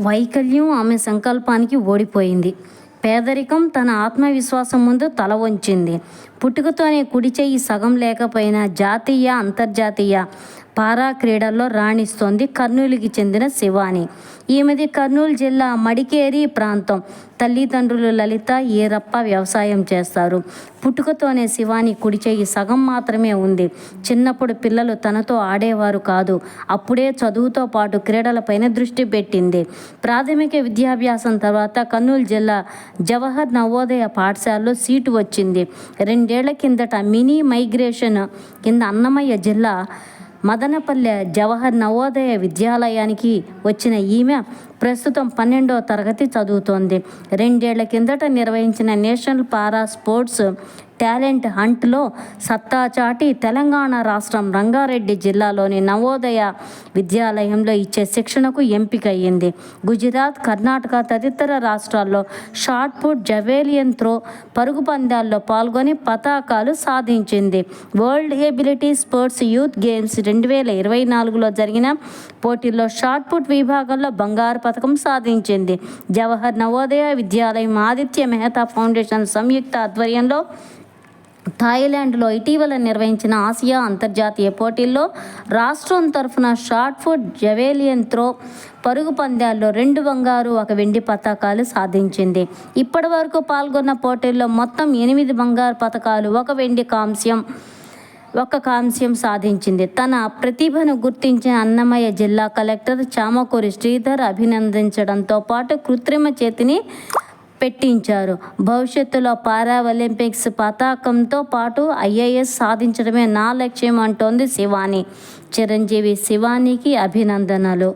వైకల్యం ఆమె సంకల్పానికి ఓడిపోయింది. పేదరికం తన ఆత్మవిశ్వాసం ముందు తల వంచింది. పుట్టుకతోనే కుడి చేయి సగం లేకపోయినా జాతీయ అంతర్జాతీయ పారా క్రీడల్లో రాణిస్తోంది కర్నూలుకి చెందిన శివాని. ఈమెది కర్నూలు జిల్లా మడికేరి ప్రాంతం. తల్లిదండ్రులు లలిత ఈరప్ప వ్యవసాయం చేస్తారు. పుట్టుకతోనే శివాని కుడి చేయి సగం మాత్రమే ఉంది. చిన్నప్పుడు పిల్లలు తనతో ఆడేవారు కాదు. అప్పుడే చదువుతో పాటు క్రీడలపైన దృష్టి పెట్టింది. ప్రాథమిక విద్యాభ్యాసం తర్వాత కర్నూలు జిల్లా జవహర్ నవోదయ పాఠశాలలో సీటు వచ్చింది. రెండేళ్ళ కిందట మినీ మైగ్రేషన్ కింద అన్నమయ్య జిల్లా మదనపల్లె జవహర్ నవోదయ విద్యాలయానికి వచ్చిన ఈమె ప్రస్తుతం పన్నెండో తరగతి చదువుతోంది. రెండేళ్ళ కిందట నిర్వహించిన నేషనల్ పారా స్పోర్ట్స్ టాలెంట్ హంట్లో సత్తా చాటి తెలంగాణ రాష్ట్రం రంగారెడ్డి జిల్లాలోని నవోదయ విద్యాలయంలో ఇచ్చే శిక్షణకు ఎంపికయ్యింది. గుజరాత్ కర్ణాటక తదితర రాష్ట్రాల్లో షార్ట్ పుట్ జవేలియన్ త్రో పరుగు పందాల్లో పాల్గొని పతాకాలు సాధించింది. World ability sports youth games రెండు వేల ఇరవై నాలుగులో జరిగిన పోటీల్లో షార్ట్ పుట్ విభాగంలో బంగారు పథకం సాధించింది. జవహర్ నవోదయ విద్యాలయం ఆదిత్య మెహతా ఫౌండేషన్ సంయుక్త ఆధ్వర్యంలో థాయిలాండ్లో ఇటీవల నిర్వహించిన ఆసియా అంతర్జాతీయ పోటీల్లో రాష్ట్రం తరఫున షార్ట్ ఫుట్ జవేలియన్ త్రో పరుగు పందాల్లో రెండు బంగారు ఒక వెండి పతకాలు సాధించింది. ఇప్పటి వరకు పాల్గొన్న పోటీల్లో మొత్తం ఎనిమిది బంగారు పతకాలు ఒక వెండి కాంస్యం ఒక కాంస్యం సాధించింది. తన ప్రతిభను గుర్తించిన అన్నమయ్య జిల్లా కలెక్టర్ చామకూరి శ్రీధర్ అభినందించడంతో పాటు కృత్రిమ చేతిని పెట్టించారు. భవిష్యత్తులో పారా ఒలింపిక్స్ పతాకంతో పాటు ఐఏఎస్ సాధించడమే నా లక్ష్యం అంటోంది శివాని. చిరంజీవి శివానికి అభినందనలు.